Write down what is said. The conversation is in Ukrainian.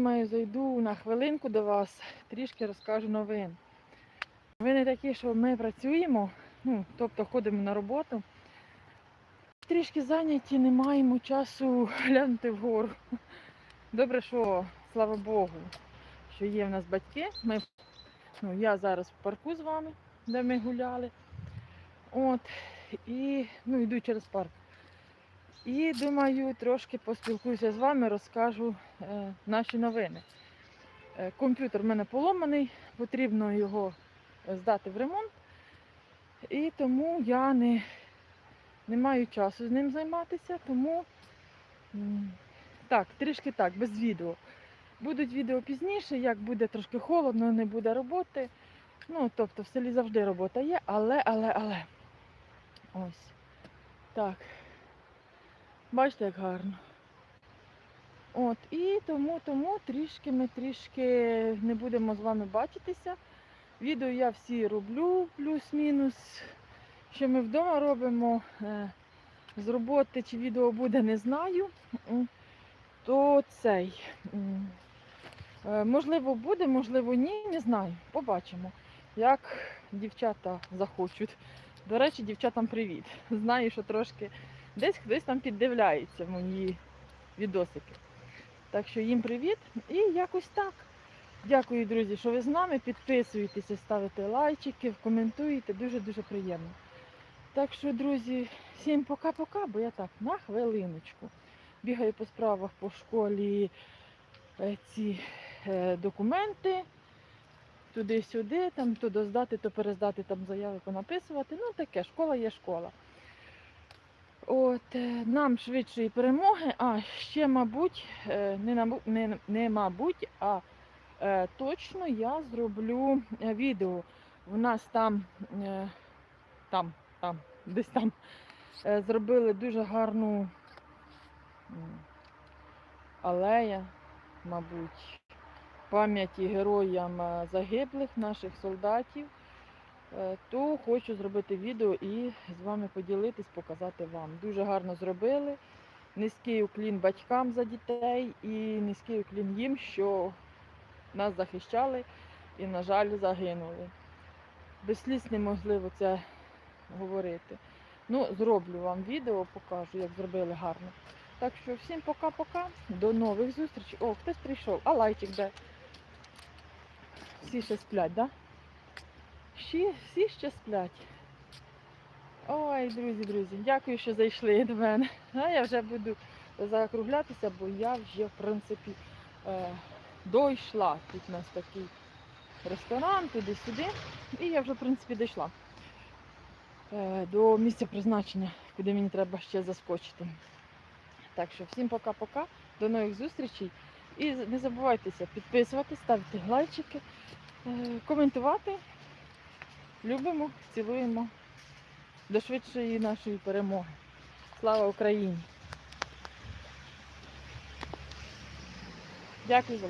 Думаю, зайду на хвилинку до вас, трішки розкажу новин. Новини такі, що ми працюємо, ну, тобто ходимо на роботу. Трішки зайняті, не маємо часу глянути вгору. Добре, що, слава Богу, що є в нас батьки. Ми, ну, я зараз в парку з вами, де ми гуляли. От, і ну, йду через парк. І думаю, трошки поспілкуюся з вами, розкажу е, наші новини. Е, комп'ютер в мене поломаний, потрібно його здати в ремонт. І тому я не, не маю часу з ним займатися, тому так, трішки так, без відео. Будуть відео пізніше, як буде трошки холодно, не буде роботи. Ну, тобто в селі завжди робота є, але, але, але. Ось. Так. Бачите, як гарно. От, і тому, тому трішки ми трішки не будемо з вами бачитися. Відео я всі роблю, плюс-мінус. Що ми вдома робимо е, з роботи, чи відео буде, не знаю. То цей. е, Можливо, буде, можливо, ні, не знаю. Побачимо, як дівчата захочуть. До речі, дівчатам привіт. Знаю, що трошки десь хтось там піддивляється мої відосики. Так що їм привіт і якось так. Дякую, друзі, що ви з нами. Підписуєтеся, ставите лайчики, коментуєте. Дуже-дуже приємно. Так що, друзі, всім пока-пока, бо я так на хвилиночку. Бігаю по справах по школі е, ці е, документи. Туди-сюди, там то доздати, то перездати, там заяви понаписувати. Ну таке, школа є школа. От, е, нам швидшої перемоги, а ще, мабуть, е, не, не, не мабуть, а е, точно я зроблю е, відео. У нас там, е, там, там, десь там е, зробили дуже гарну алея, мабуть, пам'яті героям загиблих наших солдатів. Е, то хочу зробити відео і з вами поділитись, показати вам. Дуже гарно зробили. Низький уклін батькам за дітей і низький уклін їм, що нас захищали і, на жаль, загинули. Без сліз неможливо це говорити. Ну, зроблю вам відео, покажу, як зробили гарно. Так що всім пока-пока. До нових зустрічей. О, хтось прийшов. А лайчик де? Всі ще сплять, так? Да? Всі, всі ще сплять. Ой, друзі, друзі, дякую, що зайшли до мене. А я вже буду закруглятися, бо я вже, в принципі, е, дійшла. Тут у нас такий ресторан, туди-сюди. І я вже, в принципі, дійшла е, до місця призначення, куди мені треба ще заскочити. Так що всім пока-пока, до нових зустрічей. І не забувайтеся підписуватись, ставити лайчики, е, коментувати. Любимо, цілуємо до швидшої нашої перемоги. Слава Україні! Дякую за